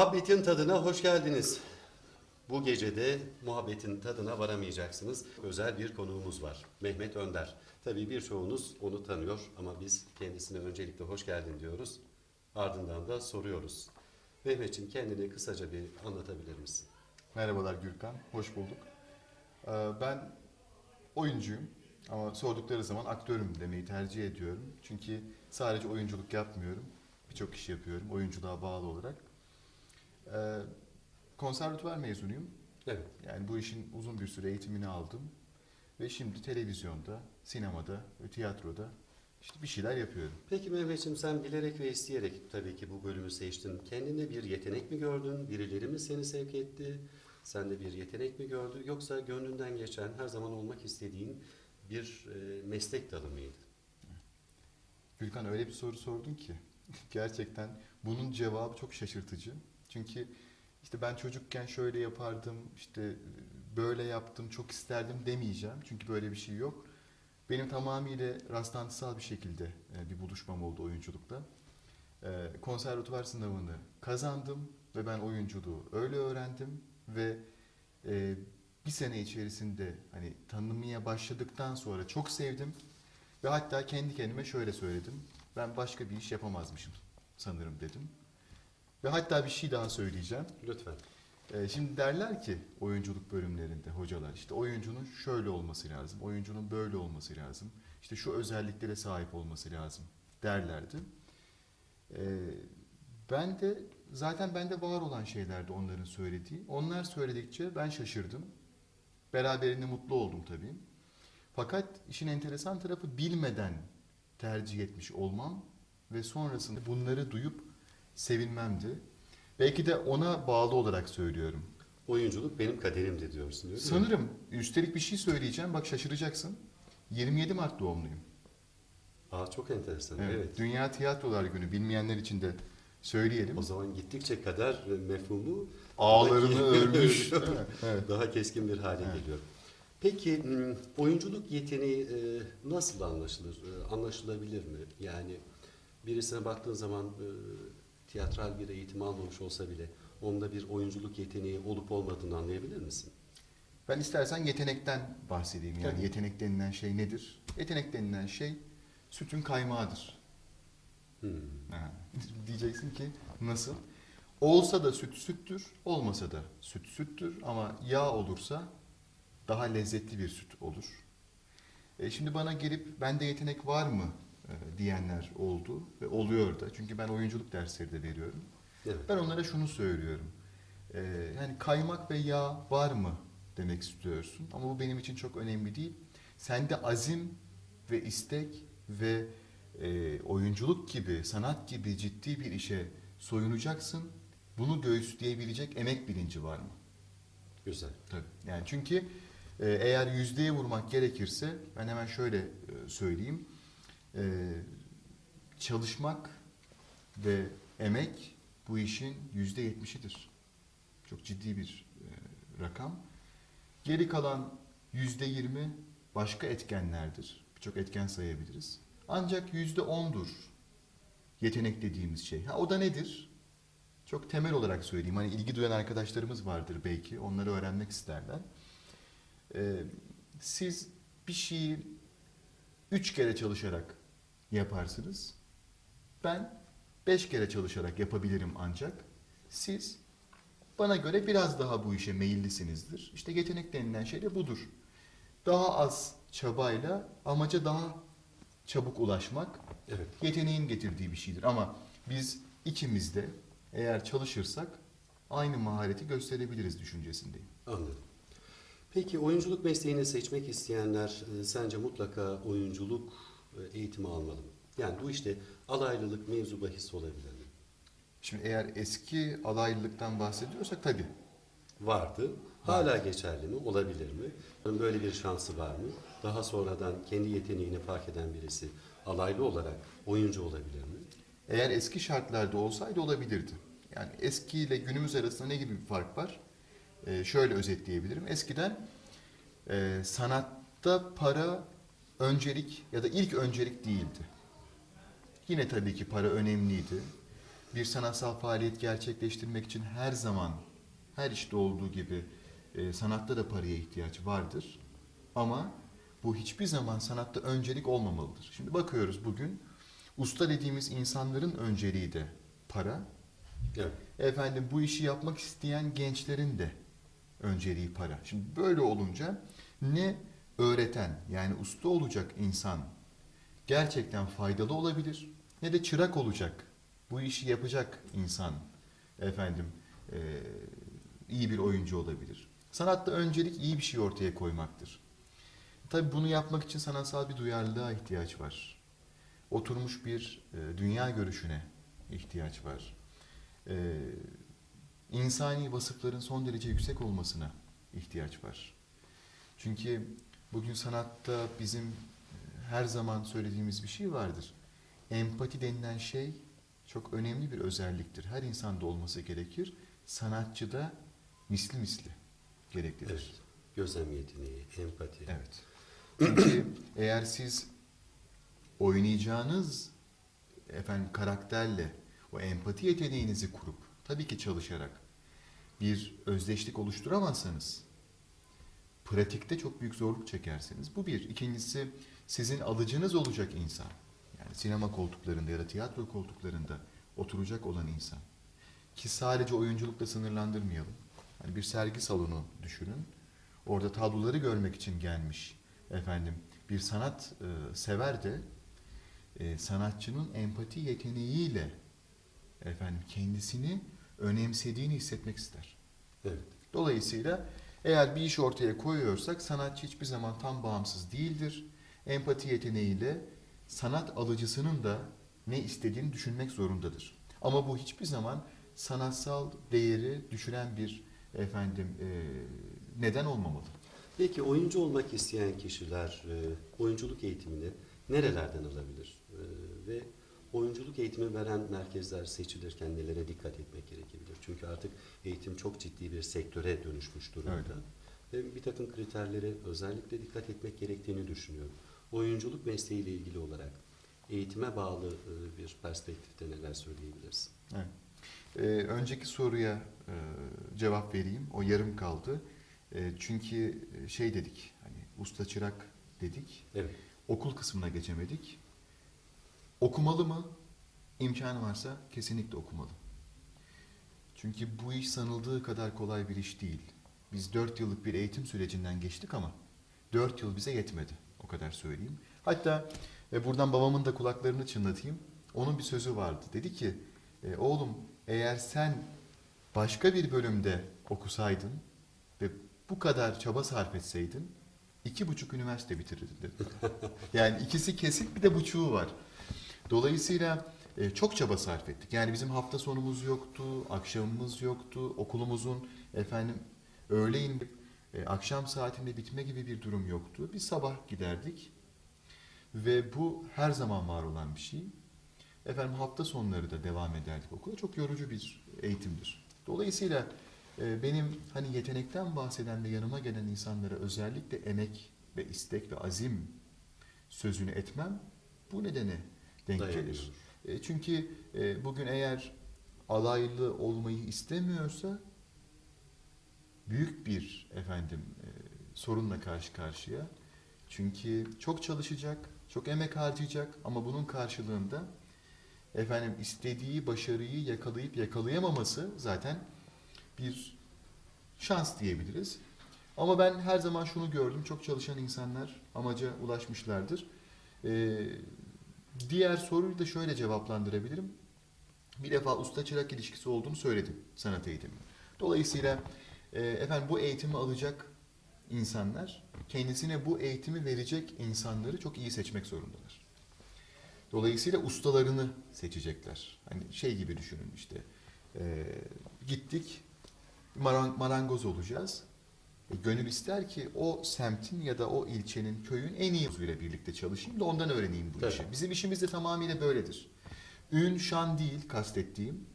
Muhabbetin tadına hoş geldiniz. Bu gecede muhabbetin tadına varamayacaksınız. Özel bir konuğumuz var. Mehmet Önder. Tabii birçoğunuz onu tanıyor ama biz kendisine öncelikle hoş geldin diyoruz. Ardından da soruyoruz. Mehmetciğim kendini kısaca bir anlatabilir misin? Merhabalar Gürkan, hoş bulduk. Ee, Ben oyuncuyum ama sordukları zaman aktörüm demeyi tercih ediyorum. Çünkü sadece oyunculuk yapmıyorum, birçok iş yapıyorum oyunculuğa bağlı olarak. Ee, Konservatuvar mezunuyum. Evet. Yani bu işin uzun bir süre eğitimini aldım. Ve şimdi televizyonda, sinemada ve tiyatroda işte bir şeyler yapıyorum. Peki Mehmetciğim sen bilerek ve isteyerek tabii ki bu bölümü seçtin. Kendinde bir yetenek mi gördün? Birileri mi seni sevk etti? Sen de bir yetenek mi gördün? Yoksa gönlünden geçen, her zaman olmak istediğin bir e, meslek dalı mıydı? Gülkan öyle bir soru sordun ki gerçekten bunun cevabı çok şaşırtıcı. Çünkü işte ben çocukken şöyle yapardım, işte böyle yaptım, çok isterdim demeyeceğim. Çünkü böyle bir şey yok. Benim tamamıyla rastlantısal bir şekilde e, bir buluşmam oldu oyunculukla. E, Konservatuvar sınavını kazandım ve ben oyunculuğu öyle öğrendim ve e, bir sene içerisinde hani tanımaya başladıktan sonra çok sevdim ve hatta kendi kendime şöyle söyledim. Ben başka bir iş yapamazmışım sanırım dedim. Ve hatta bir şey daha söyleyeceğim. Lütfen. Ee, şimdi derler ki oyunculuk bölümlerinde hocalar işte oyuncunun şöyle olması lazım, oyuncunun böyle olması lazım, işte şu özelliklere sahip olması lazım derlerdi. Ee, ben de zaten bende var olan şeylerdi onların söylediği. Onlar söyledikçe ben şaşırdım. Beraberinde mutlu oldum tabii. Fakat işin enteresan tarafı bilmeden tercih etmiş olmam ve sonrasında bunları duyup sevinmemdi. Belki de ona bağlı olarak söylüyorum. Oyunculuk benim kaderimdi diyorsun öyle mi? Sanırım üstelik bir şey söyleyeceğim bak şaşıracaksın. 27 Mart doğumluyum. Aa, çok enteresan. Evet. Evet. Dünya Tiyatrolar Günü bilmeyenler için de söyleyelim. O zaman gittikçe kader mefhumu Ağlarını örmüş. değil? Evet. daha keskin bir hale Evet. geliyor. Peki m, oyunculuk yeteneği e, nasıl anlaşılır? E, Anlaşılabilir mi? Yani birisine baktığın zaman e, tiyatral bir eğitim almamış olsa bile onda bir oyunculuk yeteneği olup olmadığını anlayabilir misin? Ben istersen yetenekten bahsedeyim. Yani Tabii. yetenek denilen şey nedir? Yetenek denilen şey sütün kaymağıdır. Hmm. Ha. Diyeceksin ki nasıl? Olsa da süt süttür, olmasa da süt süttür ama yağ olursa daha lezzetli bir süt olur. E şimdi bana gelip bende yetenek var mı e, diyenler oldu ve oluyor da. Çünkü ben oyunculuk dersleri de veriyorum. Evet. Ben onlara şunu söylüyorum. E, yani kaymak ve yağ var mı demek istiyorsun ama bu benim için çok önemli değil. Sende azim ve istek ve e, oyunculuk gibi, sanat gibi ciddi bir işe soyunacaksın. Bunu göğüsleyebilecek emek bilinci var mı? Güzel. Tabii. Yani çünkü eğer yüzdeye vurmak gerekirse ben hemen şöyle söyleyeyim. E, çalışmak ve emek bu işin yüzde yetmişidir. Çok ciddi bir e, rakam. Geri kalan yüzde yirmi başka etkenlerdir. Birçok etken sayabiliriz. Ancak yüzde ondur yetenek dediğimiz şey. Ha, o da nedir? Çok temel olarak söyleyeyim. Hani ilgi duyan arkadaşlarımız vardır belki. Onları öğrenmek isterler. Ee, siz bir şeyi üç kere çalışarak yaparsınız. Ben beş kere çalışarak yapabilirim ancak. Siz bana göre biraz daha bu işe meyillisinizdir. İşte yetenek denilen şey de budur. Daha az çabayla amaca daha çabuk ulaşmak Evet. yeteneğin getirdiği bir şeydir. Ama biz ikimiz de eğer çalışırsak aynı mahareti gösterebiliriz düşüncesindeyim. Anladım. Peki oyunculuk mesleğini seçmek isteyenler e, sence mutlaka oyunculuk eğitimi almalı mı? Yani bu işte alaylılık mevzu bahis olabilir mi? Şimdi eğer eski alaylılıktan bahsediyorsak tabii. Vardı. Hala geçerli mi? Olabilir mi? Böyle bir şansı var mı? Daha sonradan kendi yeteneğini fark eden birisi alaylı olarak oyuncu olabilir mi? Eğer eski şartlarda olsaydı olabilirdi. Yani eski ile günümüz arasında ne gibi bir fark var? Ee, şöyle özetleyebilirim. Eskiden e, sanatta para öncelik ya da ilk öncelik değildi. Yine tabii ki para önemliydi. bir sanatsal faaliyet gerçekleştirmek için her zaman her işte olduğu gibi e, sanatta da paraya ihtiyaç vardır. Ama bu hiçbir zaman sanatta öncelik olmamalıdır. Şimdi bakıyoruz bugün usta dediğimiz insanların önceliği de para. Evet. Efendim bu işi yapmak isteyen gençlerin de önceliği para. Şimdi böyle olunca ne öğreten yani usta olacak insan gerçekten faydalı olabilir ne de çırak olacak bu işi yapacak insan efendim eee, iyi bir oyuncu olabilir. Sanatta öncelik iyi bir şey ortaya koymaktır. Tabii bunu yapmak için sanatsal bir duyarlılığa ihtiyaç var. Oturmuş bir e, dünya görüşüne ihtiyaç var. E, insani vasıfların son derece yüksek olmasına ihtiyaç var. Çünkü bugün sanatta bizim e, her zaman söylediğimiz bir şey vardır. Empati denilen şey çok önemli bir özelliktir. Her insanda olması gerekir. Sanatçıda misli misli gereklidir. Evet. Gözlem yeteneği, empati. Evet. Çünkü eğer siz oynayacağınız efendim karakterle o empati yeteneğinizi kurup tabii ki çalışarak bir özdeşlik oluşturamazsanız pratikte çok büyük zorluk çekersiniz. Bu bir. İkincisi sizin alıcınız olacak insan. Yani sinema koltuklarında ya da tiyatro koltuklarında oturacak olan insan. Ki sadece oyunculukla sınırlandırmayalım. Hani bir sergi salonu düşünün. Orada tabloları görmek için gelmiş efendim bir sanat e, sever de e, sanatçının empati yeteneğiyle efendim kendisini önemsediğini hissetmek ister. Evet. Dolayısıyla eğer bir iş ortaya koyuyorsak sanatçı hiçbir zaman tam bağımsız değildir. Empati yeteneğiyle sanat alıcısının da ne istediğini düşünmek zorundadır. Ama bu hiçbir zaman sanatsal değeri düşüren bir efendim e, neden olmamalı. Peki oyuncu olmak isteyen kişiler e, oyunculuk eğitimini nerelerden alabilir? E, ve oyunculuk eğitimi veren merkezler seçilirken nelere dikkat etmek gerekebilir? Çünkü artık eğitim çok ciddi bir sektöre dönüşmüş durumda. Öyle. Ve bir takım kriterlere özellikle dikkat etmek gerektiğini düşünüyorum. Oyunculuk mesleğiyle ilgili olarak eğitime bağlı e, bir perspektifte neler söyleyebilirsin? Evet. Ee, önceki soruya e, cevap vereyim. O yarım kaldı. E, çünkü şey dedik, hani usta çırak dedik. Evet. Okul kısmına geçemedik. Okumalı mı? İmkanı varsa kesinlikle okumalı. Çünkü bu iş sanıldığı kadar kolay bir iş değil. Biz dört yıllık bir eğitim sürecinden geçtik ama dört yıl bize yetmedi. O kadar söyleyeyim. Hatta e, buradan babamın da kulaklarını çınlatayım. Onun bir sözü vardı. Dedi ki, e, oğlum eğer sen başka bir bölümde okusaydın ve bu kadar çaba sarf etseydin iki buçuk üniversite bitirirdin dedi. Yani ikisi kesik bir de buçuğu var. Dolayısıyla e, çok çaba sarf ettik. Yani bizim hafta sonumuz yoktu, akşamımız yoktu, okulumuzun efendim öğleyin e, akşam saatinde bitme gibi bir durum yoktu. Biz sabah giderdik ve bu her zaman var olan bir şey. Efendim hafta sonları da devam ederdik okula. Çok yorucu bir eğitimdir. Dolayısıyla e, benim hani yetenekten bahseden ve yanıma gelen insanlara özellikle emek ve istek ve azim sözünü etmem bu nedene denk Dayanıyor. gelir. E, Çünkü e, bugün eğer alaylı olmayı istemiyorsa büyük bir efendim e, sorunla karşı karşıya. Çünkü çok çalışacak, çok emek harcayacak ama bunun karşılığında efendim istediği başarıyı yakalayıp yakalayamaması zaten bir şans diyebiliriz. Ama ben her zaman şunu gördüm. Çok çalışan insanlar amaca ulaşmışlardır. Ee, diğer soruyu da şöyle cevaplandırabilirim. Bir defa usta çırak ilişkisi olduğunu söyledim sanat eğitimi. Dolayısıyla e, efendim bu eğitimi alacak insanlar kendisine bu eğitimi verecek insanları çok iyi seçmek zorundalar. Dolayısıyla ustalarını seçecekler. Hani şey gibi düşünün işte. e, gittik maran- marangoz olacağız. Gönül ister ki o semtin ya da o ilçenin, köyün en iyi uzuyla birlikte çalışayım da ondan öğreneyim bu Evet. işi. Bizim işimiz de tamamıyla böyledir. Ün, şan değil kastettiğim.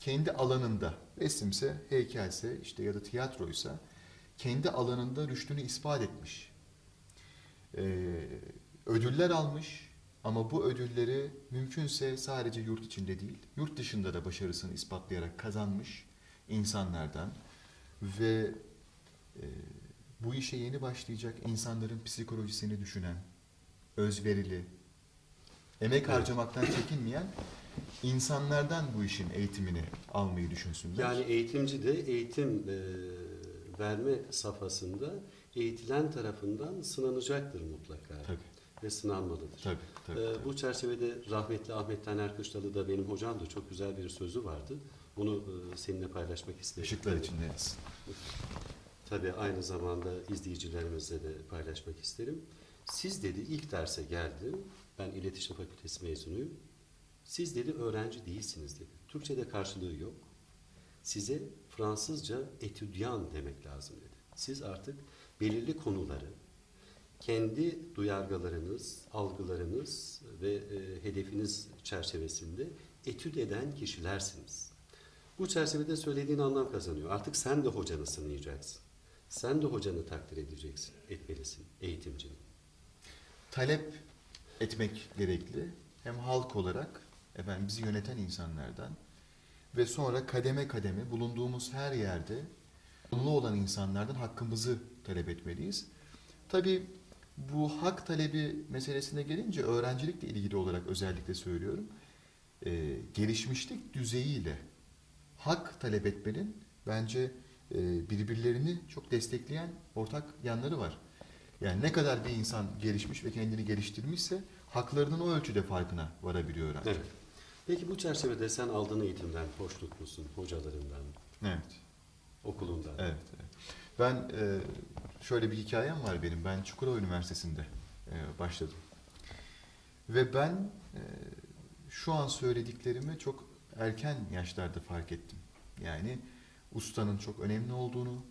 Kendi alanında, resimse, heykelse işte ya da tiyatroysa kendi alanında rüştünü ispat etmiş. Ee, ödüller almış, Ama bu ödülleri mümkünse sadece yurt içinde değil, yurt dışında da başarısını ispatlayarak kazanmış insanlardan ve e, bu işe yeni başlayacak insanların psikolojisini düşünen, özverili, emek harcamaktan çekinmeyen insanlardan bu işin eğitimini almayı düşünsünler. Yani eğitimci de eğitim e, verme safhasında eğitilen tarafından sınanacaktır mutlaka. tabii, Ve sınanmalıdır. tabii, tabii. Ee, tabii. bu çerçevede rahmetli Ahmet Taner Kışlalı da benim hocam da çok güzel bir sözü vardı. Bunu e, seninle paylaşmak istedim. Işıklar içinde yatsın. Tabii aynı zamanda izleyicilerimizle de paylaşmak isterim. Siz dedi ilk derse geldim. Ben iletişim fakültesi mezunuyum. Siz dedi öğrenci değilsiniz dedi. Türkçe'de karşılığı yok. Size Fransızca etüdyan demek lazım dedi. Siz artık belirli konuları kendi duyargalarınız, algılarınız ve e, hedefiniz çerçevesinde etüt eden kişilersiniz. Bu çerçevede söylediğin anlam kazanıyor. Artık sen de hocanı sınayacaksın. Sen de hocanı takdir edeceksin, etmelisin, eğitimcini. talep etmek gerekli. Hem halk olarak efendim bizi yöneten insanlardan ve sonra kademe kademe bulunduğumuz her yerde sorumlu olan insanlardan hakkımızı talep etmeliyiz. Tabii bu hak talebi meselesine gelince öğrencilikle ilgili olarak özellikle söylüyorum. Ee, gelişmişlik düzeyiyle hak talep etmenin bence e, birbirlerini çok destekleyen ortak yanları var. Yani ne kadar bir insan gelişmiş ve kendini geliştirmişse haklarının o ölçüde farkına varabiliyor artık. Evet. Peki bu çerçevede sen aldığın eğitimden hoşnut musun? Hocalarından, Evet. okulundan? Evet. evet. Ben e, şöyle bir hikayem var benim. Ben Çukurova Üniversitesi'nde e, başladım. Ve ben e, şu an söylediklerimi çok erken yaşlarda fark ettim. Yani ustanın çok önemli olduğunu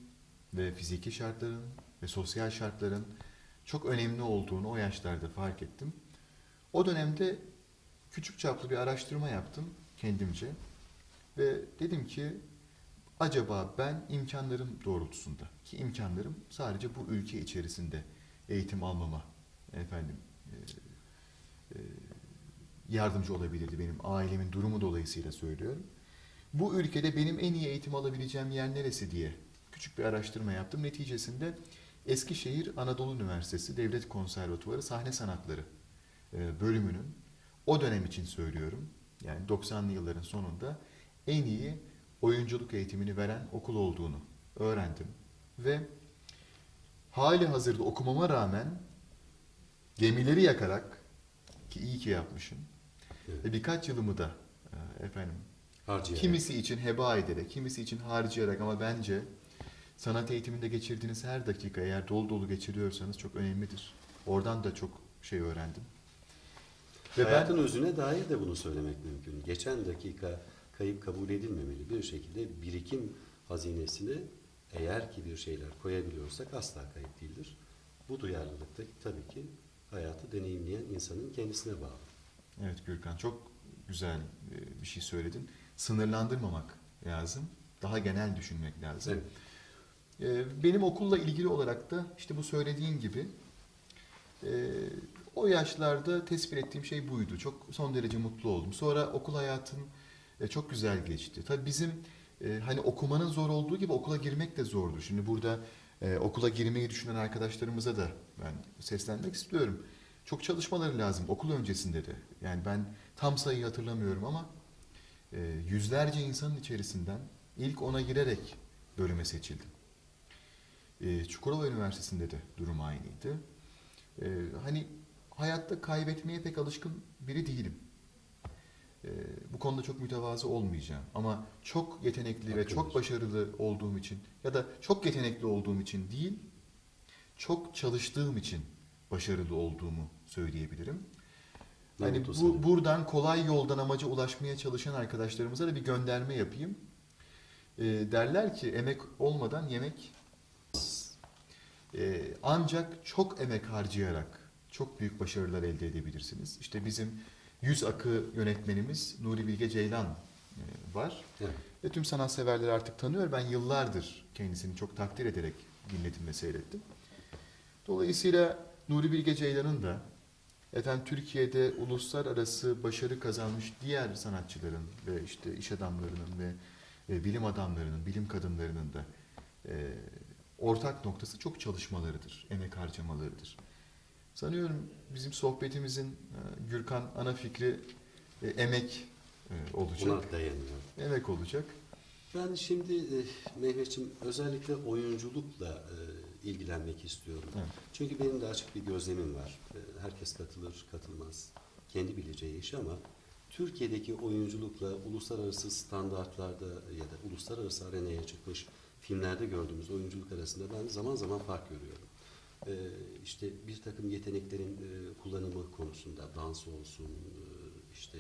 ve fiziki şartların ve sosyal şartların çok önemli olduğunu o yaşlarda fark ettim. O dönemde küçük çaplı bir araştırma yaptım kendimce ve dedim ki acaba ben imkanlarım doğrultusunda ki imkanlarım sadece bu ülke içerisinde eğitim almama efendim e, e, yardımcı olabilirdi benim ailemin durumu dolayısıyla söylüyorum. Bu ülkede benim en iyi eğitim alabileceğim yer neresi diye küçük bir araştırma yaptım. Neticesinde Eskişehir Anadolu Üniversitesi Devlet Konservatuvarı Sahne Sanatları e, bölümünün o dönem için söylüyorum. Yani 90'lı yılların sonunda en iyi oyunculuk eğitimini veren okul olduğunu öğrendim. Ve hali hazırda okumama rağmen gemileri yakarak ki iyi ki yapmışım. Evet. Ve birkaç yılımı da e, efendim Harcayarak. kimisi için heba ederek, kimisi için harcayarak ama bence sanat eğitiminde geçirdiğiniz her dakika eğer dolu dolu geçiriyorsanız çok önemlidir. Oradan da çok şey öğrendim. Ve Hayatın ben özüne dair de bunu söylemek mümkün. Geçen dakika kayıp kabul edilmemeli. Bir şekilde birikim hazinesine eğer ki bir şeyler koyabiliyorsak asla kayıp değildir. Bu duyarlılık da tabii ki hayatı deneyimleyen insanın kendisine bağlı. evet Gürkan çok güzel e, bir şey söyledin. Sınırlandırmamak lazım. Daha genel düşünmek lazım. Evet. Ee, Benim okulla ilgili olarak da işte bu söylediğin gibi e, o yaşlarda tespit ettiğim şey buydu. Çok son derece mutlu oldum. Sonra okul hayatım e, çok güzel geçti. Tabii bizim e, hani okumanın zor olduğu gibi okula girmek de zordu. Şimdi burada okula girmeyi düşünen arkadaşlarımıza da ben seslenmek istiyorum. Çok çalışmaları lazım okul öncesinde de. Yani ben tam sayıyı hatırlamıyorum ama e, yüzlerce insanın içerisinden ilk ona girerek bölüme seçildim. E, Çukurova Üniversitesi'nde de durum aynıydı. E, hani hayatta kaybetmeye pek alışkın biri değilim. E, bu konuda çok mütevazı olmayacağım. Ama çok yetenekli ve Hakkındır. çok başarılı olduğum için ya da çok yetenekli olduğum için değil, çok çalıştığım için başarılı olduğumu söyleyebilirim. Hani bu sana. buradan kolay yoldan amaca ulaşmaya çalışan arkadaşlarımıza da bir gönderme yapayım. E, derler ki emek olmadan yemek e, ancak çok emek harcayarak çok büyük başarılar elde edebilirsiniz. İşte bizim yüz akı yönetmenimiz Nuri Bilge Ceylan e, var. Evet. Ve tüm sanatseverler artık tanıyor. Ben yıllardır kendisini çok takdir ederek dinledim ve seyrettim. Dolayısıyla Nuri Bilge Ceylan'ın da Efendim Türkiye'de uluslararası başarı kazanmış diğer sanatçıların ve işte iş adamlarının ve e, bilim adamlarının, bilim kadınlarının da e, ortak noktası çok çalışmalarıdır, emek harcamalarıdır. Sanıyorum bizim sohbetimizin e, Gürkan ana fikri e, emek e, olacak. Buna dayanıyor. Emek olacak. Ben şimdi e, Mehmetciğim özellikle oyunculukla e, ilgilenmek istiyorum. Evet. Çünkü benim de açık bir gözlemim var. E, herkes katılır, katılmaz. Kendi bileceği iş ama Türkiye'deki oyunculukla uluslararası standartlarda ya da uluslararası arenaya çıkmış filmlerde gördüğümüz oyunculuk arasında ben zaman zaman fark görüyorum. E, işte bir takım yeteneklerin e, kullanımı konusunda dans olsun, e, işte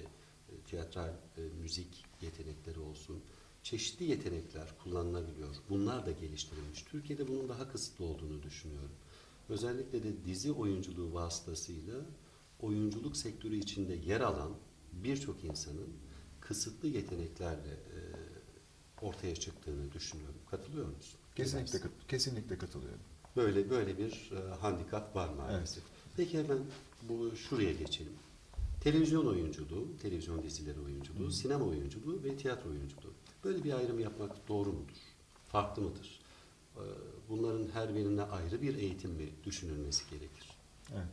e, tiyatral, e, müzik yetenekleri olsun, çeşitli yetenekler kullanılabiliyor. Bunlar da geliştirilmiş. Türkiye'de bunun daha kısıtlı olduğunu düşünüyorum. Özellikle de dizi oyunculuğu vasıtasıyla oyunculuk sektörü içinde yer alan birçok insanın kısıtlı yeteneklerle e, ortaya çıktığını düşünüyorum. Katılıyor musun? Kesinlikle kat- kesinlikle katılıyorum. Böyle böyle bir e, handikap var maalesef. Peki hemen bu şuraya geçelim. Televizyon oyunculuğu, televizyon dizileri oyunculuğu, Hı. sinema oyunculuğu ve tiyatro oyunculuğu. Böyle bir ayrım yapmak doğru mudur? Farklı mıdır? E, Bunların her birine ayrı bir eğitim mi düşünülmesi gerekir? Evet.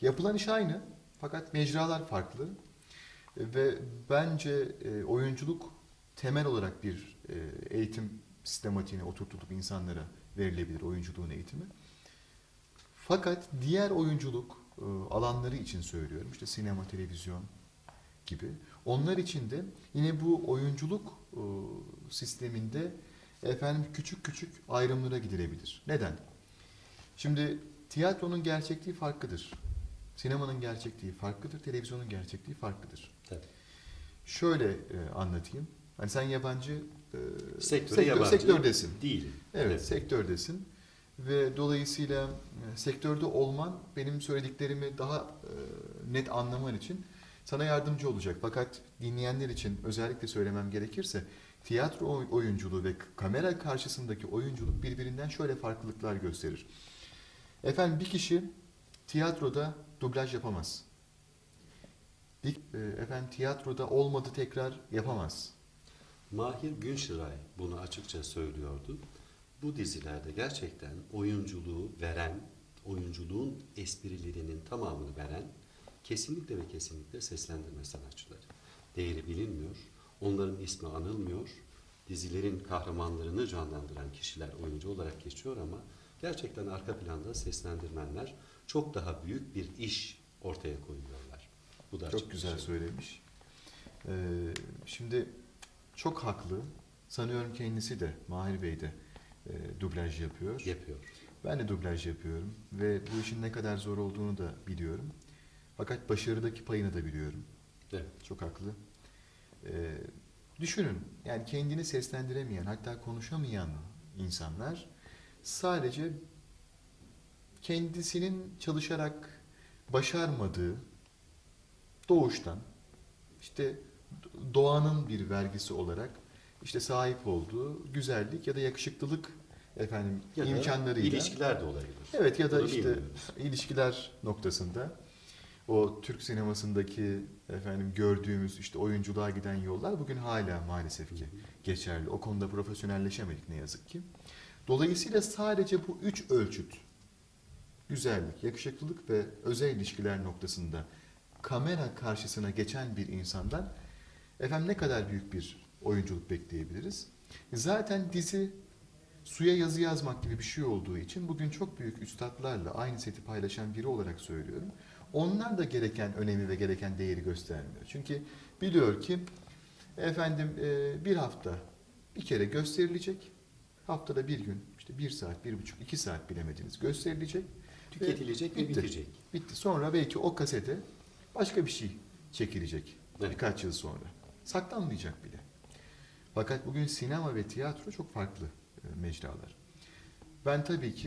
Yapılan iş aynı fakat mecralar farklı ve bence e, oyunculuk temel olarak bir e, eğitim sistematiğine oturtulup insanlara verilebilir oyunculuğun eğitimi. Fakat diğer oyunculuk e, alanları için söylüyorum işte sinema, televizyon gibi. Onlar için de yine bu oyunculuk e, sisteminde efendim küçük küçük ayrımlara gidilebilir. Neden? Şimdi tiyatronun gerçekliği farklıdır. Sinemanın gerçekliği farklıdır, televizyonun gerçekliği farklıdır. Tabii. Şöyle e, anlatayım. Hani sen yabancı e, sektör- yabancı sektördesin. Değil. Evet, sektördesin ve dolayısıyla e, sektörde olman benim söylediklerimi daha e, net anlaman için sana yardımcı olacak. Fakat dinleyenler için özellikle söylemem gerekirse tiyatro oy- oyunculuğu ve kamera karşısındaki oyunculuk birbirinden şöyle farklılıklar gösterir. Efendim bir kişi tiyatroda dublaj yapamaz. Bir, e, efendim tiyatroda olmadı tekrar yapamaz. Mahir Günşiray bunu açıkça söylüyordu. Bu dizilerde gerçekten oyunculuğu veren, oyunculuğun esprilerinin tamamını veren kesinlikle ve kesinlikle seslendirme sanatçıları. Değeri bilinmiyor, onların ismi anılmıyor, dizilerin kahramanlarını canlandıran kişiler oyuncu olarak geçiyor ama gerçekten arka planda seslendirmenler çok daha büyük bir iş ortaya koyuyorlar. Bu da Çok güzel şey. söylemiş. Ee, şimdi çok haklı. Sanıyorum kendisi de Mahir Bey de e, dublaj yapıyor. Yapıyor. Ben de dublaj yapıyorum ve bu işin ne kadar zor olduğunu da biliyorum. Fakat başarıdaki payını da biliyorum. Evet. Çok haklı. Ee, düşünün yani kendini seslendiremeyen hatta konuşamayan insanlar sadece kendisinin çalışarak başarmadığı doğuştan işte doğanın bir vergisi olarak işte sahip olduğu güzellik ya da yakışıklılık efendim Ya imkanlarıyla ilişkiler de olabilir. Evet ya da Bunu işte bilmiyoruz. ilişkiler noktasında o Türk sinemasındaki efendim gördüğümüz işte oyunculuğa giden yollar bugün hala maalesef ki geçerli. O konuda profesyonelleşemedik ne yazık ki. Dolayısıyla sadece bu üç ölçüt güzellik, yakışıklılık ve özel ilişkiler noktasında kamera karşısına geçen bir insandan efendim ne kadar büyük bir oyunculuk bekleyebiliriz? Zaten dizi suya yazı yazmak gibi bir şey olduğu için bugün çok büyük üstadlarla aynı seti paylaşan biri olarak söylüyorum. Onlar da gereken önemi ve gereken değeri göstermiyor. Çünkü biliyor ki efendim e, bir hafta bir kere gösterilecek. Haftada bir gün işte bir saat, bir buçuk, iki saat bilemediniz gösterilecek. Tüketilecek ve Bitti. bitecek. Bitti. Sonra belki o kasete başka bir şey çekilecek Evet. birkaç yıl sonra. Saklanmayacak bile. Fakat bugün sinema ve tiyatro çok farklı e, mecralar. Ben tabii ki